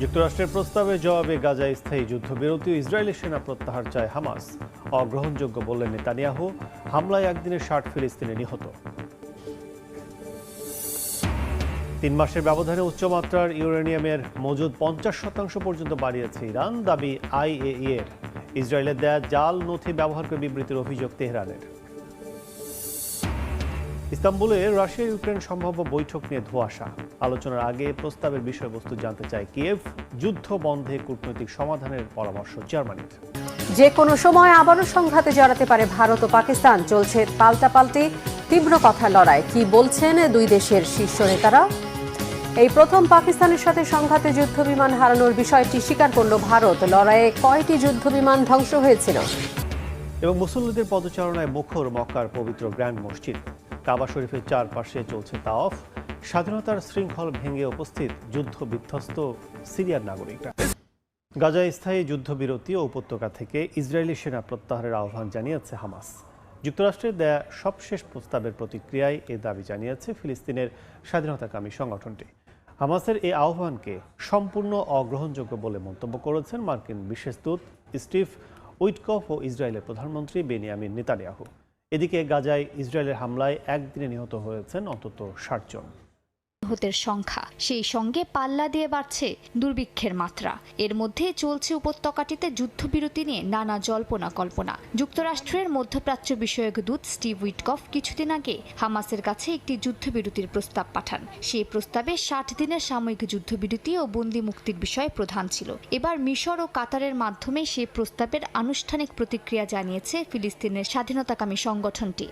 যুক্তরাষ্ট্রের প্রস্তাবে জবাবে গাজায় স্থায়ী যুদ্ধবিরতি ও ইসরায়েলি সেনা প্রত্যাহার চায় হামাস। অগ্রহণযোগ্য বললেন নেতানিয়াহু, হামলায় একদিনের ষাট ফিলিস্তিনি নিহত। তিন মাসের ব্যবধানে উচ্চমাত্রার ইউরেনিয়ামের মজুদ পঞ্চাশ শতাংশ পর্যন্ত বাড়িয়েছে ইরান, দাবি আইএই এর। ইসরায়েলের দেয়া জাল নথি ব্যবহার করে বিবৃতির অভিযোগ তেহরানের। ইস্তাম্বুলে রাশিয়া ইউক্রেন সম্ভাব্য বৈঠক নিয়ে ধোঁয়াশা। আলোচনার আগে প্রস্তাবের বিষয়বস্তু জানতে চায় কিয়েভ। যুদ্ধ বন্ধে কূটনৈতিক সমাধানের পরামর্শ জার্মানির। যে কোনো সময় আবারও সংঘাতে জড়াতে পারে ভারত ও পাকিস্তান। চলছে পাল্টাপাল্টি তীব্র কথা লড়াই। কি বলছেন দুই দেশের শীর্ষ নেতারা? এই প্রথম পাকিস্তানের সাথে সংঘাতে যুদ্ধ বিমান হারানোর বিষয়টি স্বীকার করল ভারত। লড়াইয়ে কয়টি যুদ্ধ বিমান ধ্বংস হয়েছিল? এবং মুসল্লিদের পদচারণায় মুখর মক্কার পবিত্র গ্র্যান্ড মসজিদ। কাবা শরীফের চারপাশে চলছে তাওফ স্বাধীনতার শৃঙ্খল ভেঙে উপস্থিত যুদ্ধ বিধ্বস্ত সিরিয়ার নাগরিকরা। গাজায় স্থায়ী যুদ্ধবিরতি ও উপত্যকা থেকে ইসরায়েলি সেনা প্রত্যাহারের আহ্বান জানিয়েছে হামাস। যুক্তরাষ্ট্রের দেয়া সবশেষ প্রস্তাবের প্রতিক্রিয়ায় এ দাবি জানিয়েছে ফিলিস্তিনের স্বাধীনতাকামী সংগঠনটি। হামাসের এই আহ্বানকে সম্পূর্ণ অগ্রহণযোগ্য বলে মন্তব্য করেছেন মার্কিন বিশেষ দূত স্টিভ উইটকফ ও ইসরায়েলের প্রধানমন্ত্রী বেনিয়ামিন নেতানিয়াহু। এদিকে গাজায় ইসরায়েলের হামলায় একদিনে নিহত হয়েছেন অন্তত ষাট জন। নিহতের সংখ্যা। সেই সঙ্গে পাল্লা দিয়ে বাড়ছে দুর্ভিক্ষের মাত্রা। এর মধ্যে চলছে উপত্যকাটিতে যুদ্ধবিরতি নিয়ে নানা জল্পনা কল্পনা যুক্তরাষ্ট্রের মধ্যপ্রাচ্য বিষয়ক দূত স্টিভ উইটকফ কিছুদিন আগে হামাসের কাছে একটি যুদ্ধবিরতির প্রস্তাব পাঠান। সেই প্রস্তাবে ষাট দিনের সাময়িক যুদ্ধবিরতি ও বন্দি মুক্তির বিষয় প্রধান ছিল। এবার মিশর ও কাতারের মাধ্যমে সেই প্রস্তাবের আনুষ্ঠানিক প্রতিক্রিয়া জানিয়েছে ফিলিস্তিনের স্বাধীনতাকামী সংগঠনটি।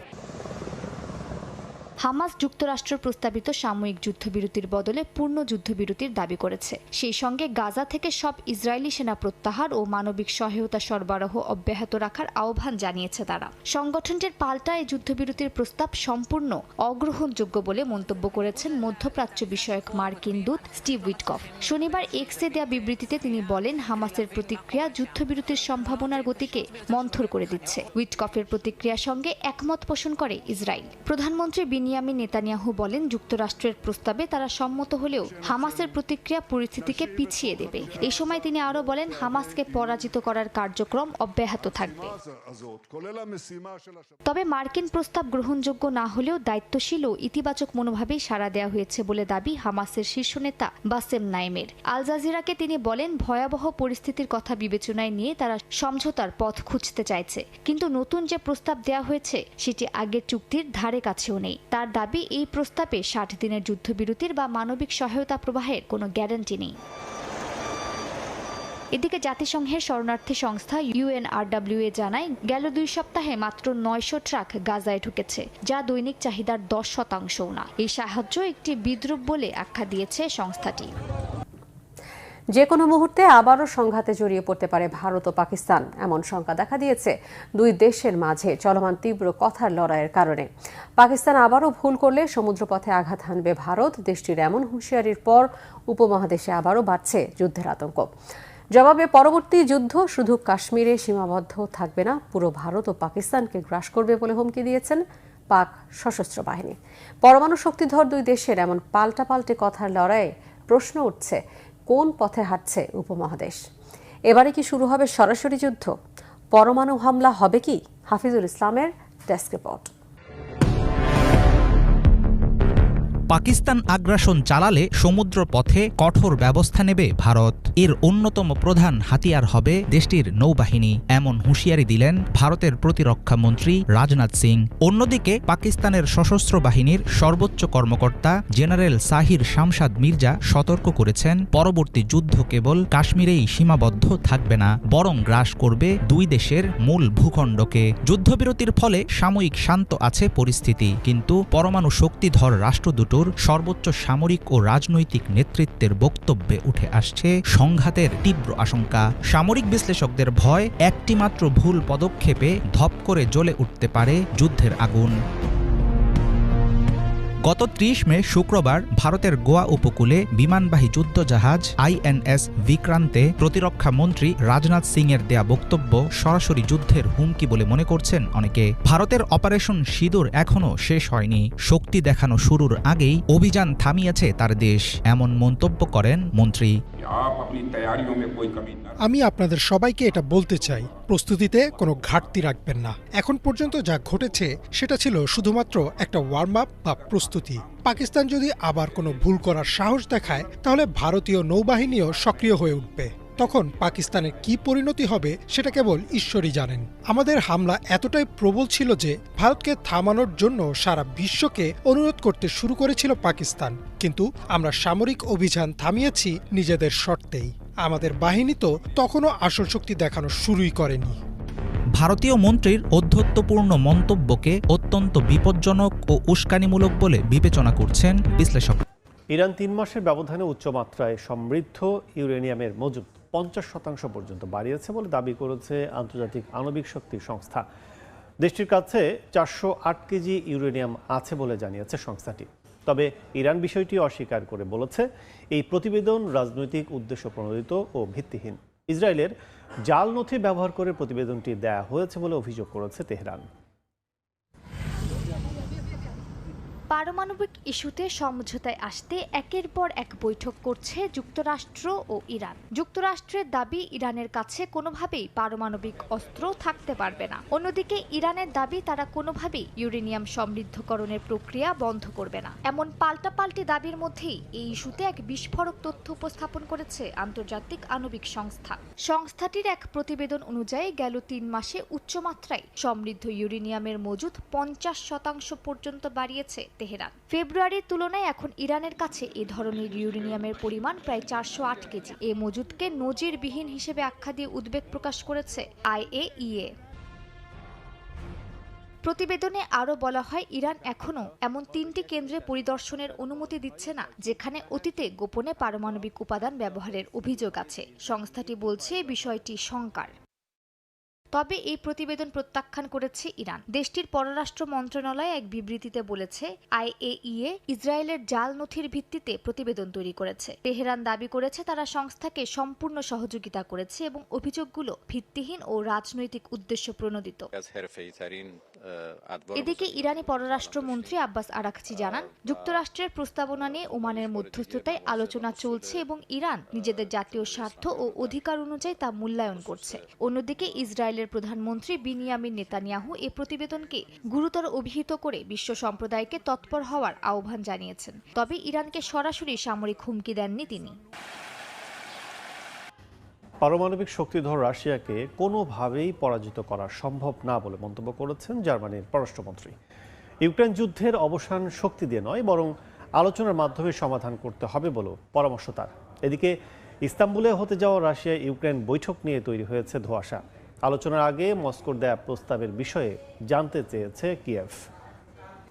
হামাস যুক্তরাষ্ট্র প্রস্তাবিত সাময়িক যুদ্ধবিরতির বদলে পূর্ণ যুদ্ধবিরতির দাবি করেছে। সেই সঙ্গে গাজা থেকে সব ইসরায়েলি সেনা প্রত্যাহার ও মানবিক সহায়তা সরবরাহ অব্যাহত রাখার আহ্বান জানিয়েছে তারা। সংগঠনটির পাল্টা এই যুদ্ধবিরতির প্রস্তাব সম্পূর্ণ অগ্রহণযোগ্য বলে মন্তব্য করেছেন মধ্যপ্রাচ্য বিষয়ক মার্কিন দূত স্টিভ উইটকফ। শনিবার এক্সে দেয়া বিবৃতিতে তিনি বলেন, হামাসের প্রতিক্রিয়া যুদ্ধবিরতির সম্ভাবনার গতিকে মন্থর করে দিচ্ছে। উইটকফের প্রতিক্রিয়ার সঙ্গে একমত পোষণ করে ইসরায়েল। প্রধানমন্ত্রী বেনিয়ামিন নেতানিয়াহু বলেন, যুক্তরাষ্ট্রের প্রস্তাবে তারা সম্মত হলেও হামাসের প্রতিক্রিয়া পরিস্থিতিকে পিছিয়ে দেবে। এ সময় তিনি আরও বলেন, হামাসকে পরাজিত করার কার্যক্রম অব্যাহত থাকবে। তবে মার্কিন প্রস্তাব গ্রহণযোগ্য না হলেও দায়িত্বশীল ও ইতিবাচক মনোভাবেই সাড়া দেওয়া হয়েছে বলে দাবি হামাসের শীর্ষ নেতা বাসেম নাইমের। আল জাজিরাকে তিনি বলেন, ভয়াবহ পরিস্থিতির কথা বিবেচনায় নিয়ে তারা সমঝোতার পথ খুঁজতে চাইছে। কিন্তু নতুন যে প্রস্তাব দেওয়া হয়েছে, সেটি আগের চুক্তির ধারে কাছেও নেই। তার দাবি, এই প্রস্তাবে ষাট দিনের যুদ্ধবিরতির বা মানবিক সহায়তা প্রবাহের কোনো গ্যারান্টি নেই। এদিকে জাতিসংঘের শরণার্থী সংস্থা ইউএনআরডব্লিউএ জানায়, গেল দুই সপ্তাহে মাত্র নয়শো ট্রাক গাজায় ঢুকেছে, যা দৈনিক চাহিদার দশ শতাংশও না। এই সাহায্য একটি বিদ্রুপ বলে আখ্যা দিয়েছে সংস্থাটি। যে কোনো মুহূর্তে আবারও সংঘাতে জড়িয়ে পড়তে পারে ভারত ও পাকিস্তান। এমন শঙ্কা দেখা দিয়েছে দুই দেশের মাঝে চলমান তীব্র কথার লড়াইয়ের কারণে। পাকিস্তান আবারও ভুল করলে সমুদ্রপথে আঘাত হানবে ভারত। দেশটির এমন হুঁশিয়ারির পর উপমহাদেশে আবারও বাড়ছে যুদ্ধের আতঙ্ক। জবাবে পরবর্তী যুদ্ধ শুধু কাশ্মীরে সীমাবদ্ধ থাকবে না, পুরো ভারত ও পাকিস্তানকে গ্রাস করবে বলে হুমকি দিয়েছেন পাক সশস্ত্র বাহিনী। পরমাণু শক্তিধর দুই দেশের এমন পাল্টাপাল্টে কথার লড়াইয়ে প্রশ্ন উঠছে কোন পথে হাঁটছে উপমহাদেশ? এবারে কি শুরু হবে সরাসরি যুদ্ধ? পরমাণু হামলা হবে কি? হাফিজুল ইসলামের ডেস্ক রিপোর্ট। পাকিস্তান আগ্রাসন চালালে সমুদ্র পথে কঠোর ব্যবস্থা নেবে ভারত। এর অন্যতম প্রধান হাতিয়ার হবে দেশটির নৌবাহিনী। এমন হুঁশিয়ারি দিলেন ভারতের প্রতিরক্ষা মন্ত্রী রাজনাথ সিং। অন্যদিকে পাকিস্তানের সশস্ত্র বাহিনীর সর্বোচ্চ কর্মকর্তা জেনারেল সাহির শামসাদ মির্জা সতর্ক করেছেন, পরবর্তী যুদ্ধ কেবল কাশ্মীরেই সীমাবদ্ধ থাকবে না, বরং গ্রাস করবে দুই দেশের মূল ভূখণ্ডকে। যুদ্ধবিরতির ফলে সাময়িক শান্ত আছে পরিস্থিতি, কিন্তু পরমাণু শক্তিধর রাষ্ট্র দুটোর সর্বোচ্চ সামরিক ও রাজনৈতিক নেতৃত্বের বক্তব্যে উঠে আসছে সংঘাতের তীব্র আশঙ্কা। সামরিক বিশ্লেষকদের ভয় একটিমাত্র ভুল পদক্ষেপে ধপ করে জ্বলে উঠতে পারে যুদ্ধের আগুন। গত ত্রিশ মে শুক্রবার ভারতের গোয়া উপকূলে বিমানবাহী যুদ্ধজাহাজ আইএনএস বিক্রান্তে প্রতিরক্ষা মন্ত্রী রাজনাথ সিং এর দেয়া বক্তব্য সরাসরি যুদ্ধের হুমকি বলে মনে করছেন অনেকে। ভারতের অপারেশন সিঁদুর এখনও শেষ হয়নি। শক্তি দেখানো শুরুর আগেই অভিযান থামিয়েছে তার দেশ এমন মন্তব্য করেন মন্ত্রী। আমি আপনাদের সবাইকে এটা বলতে চাই প্রস্তুতিতে কোনো ঘাটতি রাখবেন না। এখন পর্যন্ত যা ঘটেছে সেটা ছিল শুধুমাত্র একটা ওয়ার্ম আপ বা প্রস্তুতি। পাকিস্তান যদি আবার কোনো ভুল করার সাহস দেখায়, তাহলে ভারতীয় নৌবাহিনীও সক্রিয় হয়ে উঠবে। তখন পাকিস্তানের কি পরিণতি হবে, সেটা কেবল ঈশ্বরই জানেন। আমাদের হামলা এতটাই প্রবল ছিল যে, ভারতকে থামানোর জন্য সারা বিশ্বকে অনুরোধ করতে শুরু করেছিল পাকিস্তান। কিন্তু আমরা সামরিক অভিযান থামিয়েছি নিজেদের শর্তেই। আমাদের বাহিনী তো তখনও আসল শক্তি দেখানো শুরুই করেনি। ভারতীয় মন্ত্রীর ঔদ্ধত্যপূর্ণ মন্তব্যকে অত্যন্ত বিপজ্জনক ও উস্কানিমূলক বলে বিবেচনা করছেন বিশ্লেষক। ইরান তিন মাসের ব্যবধানে উচ্চমাত্রায় সমৃদ্ধ ইউরেনিয়ামের মজুদ পঞ্চাশ শতাংশ পর্যন্ত বাড়িয়েছে বলে দাবি করেছে আন্তর্জাতিক আণবিক শক্তি সংস্থা। দেশটির কাছে চারশো আট কেজি ইউরেনিয়াম আছে বলে জানিয়েছে সংস্থাটি। তবে ইরান বিষয়টি অস্বীকার করে বলেছে, এই প্রতিবেদন রাজনৈতিক উদ্দেশ্য প্রণোদিত ও ভিত্তিহীন। ইসরায়েলের জাল নথি ব্যবহার করে প্রতিবেদনটি দেয়া হয়েছে বলে অভিযোগ করেছে তেহরান। পারমাণবিক ইস্যুতে সমঝোতায় আসতে একের পর এক বৈঠক করছে যুক্তরাষ্ট্র ও ইরান। যুক্তরাষ্ট্রের দাবি, ইরানের কাছে কোনোভাবেই পারমাণবিক অস্ত্র থাকতে পারবে না। অন্যদিকে, ইরানের দাবি, তারা কোনোভাবেই ইউরেনিয়াম সমৃদ্ধকরণের প্রক্রিয়া বন্ধ করবে না। এমন পাল্টাপাল্টি দাবির মধ্যেই এই ইস্যুতে এক বিস্ফোরক তথ্য উপস্থাপন করেছে আন্তর্জাতিক আণবিক সংস্থা। সংস্থাটির এক প্রতিবেদন অনুযায়ী, গেল তিন মাসে উচ্চমাত্রায় সমৃদ্ধ ইউরেনিয়ামের মজুদ পঞ্চাশ শতাংশ পর্যন্ত বাড়িয়েছে তেহরান। ফেব্রুয়ারির তুলনায় এখন ইরানের কাছে এ ধরনের ইউরেনিয়ামের পরিমাণ প্রায় চারশো আট কেজি। এ মজুদকে নজিরবিহীন হিসেবে আখ্যা দিয়ে উদ্বেগ প্রকাশ করেছে আইএইএ। প্রতিবেদনে আরও বলা হয়, ইরান এখনও এমন তিনটি কেন্দ্রে পরিদর্শনের অনুমতি দিচ্ছে না, যেখানে অতীতে গোপনে পারমাণবিক উপাদান ব্যবহারের অভিযোগ আছে। সংস্থাটি বলছে বিষয়টি শঙ্কার। তবে এই প্রতিবেদন প্রত্যাখ্যান করেছে ইরান। দেশটির পররাষ্ট্র মন্ত্রণালয় এক বিবৃতিতে বলেছে, আইএইএ ইসরায়েলের জাল নথির ভিত্তিতে প্রতিবেদন তৈরি করেছে। তেহরান দাবি করেছে তারা সংস্থাকে সম্পূর্ণ সহযোগিতা করেছে এবং অভিযোগগুলো ভিত্তিহীন ও রাজনৈতিক উদ্দেশ্য প্রণোদিত। এদিকে ইরানি পররাষ্ট্রমন্ত্রী আব্বাস আরাকচি জানান যুক্তরাষ্ট্রের প্রস্তাবনা নিয়ে ওমানের মধ্যস্থতায় আলোচনা চলছে এবং ইরান নিজেদের জাতীয় স্বার্থ ও অধিকার অনুযায়ী তা মূল্যায়ন করছে। অন্যদিকে ইসরায়েলের প্রধানমন্ত্রী বিনিয়ামিন নেতানিয়াহু এ প্রতিবেদনকে গুরুতর অভিহিত করে বিশ্ব সম্প্রদায়কে তৎপর হওয়ার আহ্বান জানিয়েছেন। তবে ইরানকে সরাসরি সামরিক হুমকি দেননি তিনি। পারমাণবিক শক্তিধর রাশিয়াকে কোনোভাবেই পরাজিত করা সম্ভব না বলে মন্তব্য করেছেন জার্মানির পররাষ্ট্রমন্ত্রী। ইউক্রেন যুদ্ধের অবসান শক্তি দিয়ে নয়, বরং আলোচনার মাধ্যমে সমাধান করতে হবে বলেও পরামর্শ তার। এদিকে, ইস্তাম্বুলে হতে যাওয়া রাশিয়া ইউক্রেন বৈঠক নিয়ে তৈরি হয়েছে ধোঁয়াশা। আলোচনার আগে মস্কোর দেয়া প্রস্তাবের বিষয়ে জানতে চেয়েছে কিয়েভ।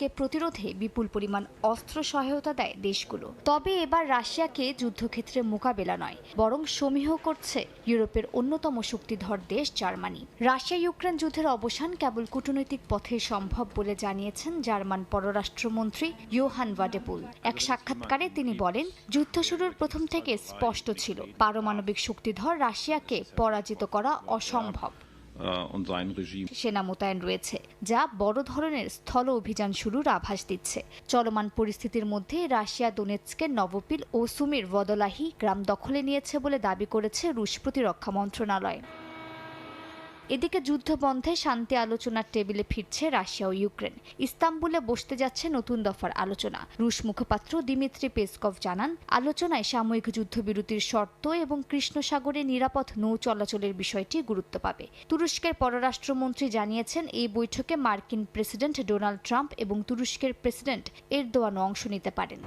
কে প্রতিরোধে বিপুল পরিমাণ অস্ত্র সহায়তা দেয় দেশগুলো। তবে এবার রাশিয়াকে যুদ্ধক্ষেত্রে মোকাবেলা নয়, বরং সমীহ করছে ইউরোপের অন্যতম শক্তিধর দেশ জার্মানি। রাশিয়া ইউক্রেন যুদ্ধের অবসান কেবল কূটনৈতিক পথে সম্ভব বলে জানিয়েছেন জার্মান পররাষ্ট্রমন্ত্রী ইয়োহান ভাডেপুল এক সাক্ষাৎকারে তিনি বলেন, যুদ্ধ শুরুর প্রথম থেকে স্পষ্ট ছিল, পারমাণবিক শক্তিধর রাশিয়াকে পরাজিত করা অসম্ভব. সেনা মোতায়েন রয়েছে, যা বড় ধরনের স্থল অভিযান শুরুর আভাস দিচ্ছে। চলমান পরিস্থিতির মধ্যে রাশিয়া দোনেৎসকে নবপিল ও সুমির বদলাহি গ্রাম দখলে নিয়েছে বলে দাবি করেছে রুশ প্রতিরক্ষা মন্ত্রণালয়। এদিকে যুদ্ধ বন্ধে শান্তি আলোচনার টেবিলে ফিরছে রাশিয়া ও ইউক্রেন। ইস্তাম্বুলে বসতে যাচ্ছে নতুন দফার আলোচনা। রুশ মুখপাত্র দিমিত্রি পেসকভ জানান, আলোচনায় সাময়িক যুদ্ধবিরতির শর্ত এবং কৃষ্ণ সাগরে নিরাপদ নৌ চলাচলের বিষয়টি গুরুত্ব পাবে। তুরস্কের পররাষ্ট্রমন্ত্রী জানিয়েছেন, এই বৈঠকে মার্কিন প্রেসিডেন্ট ডোনাল্ড ট্রাম্প এবং তুরস্কের প্রেসিডেন্ট এরদোয়ানও অংশ নিতে পারেন।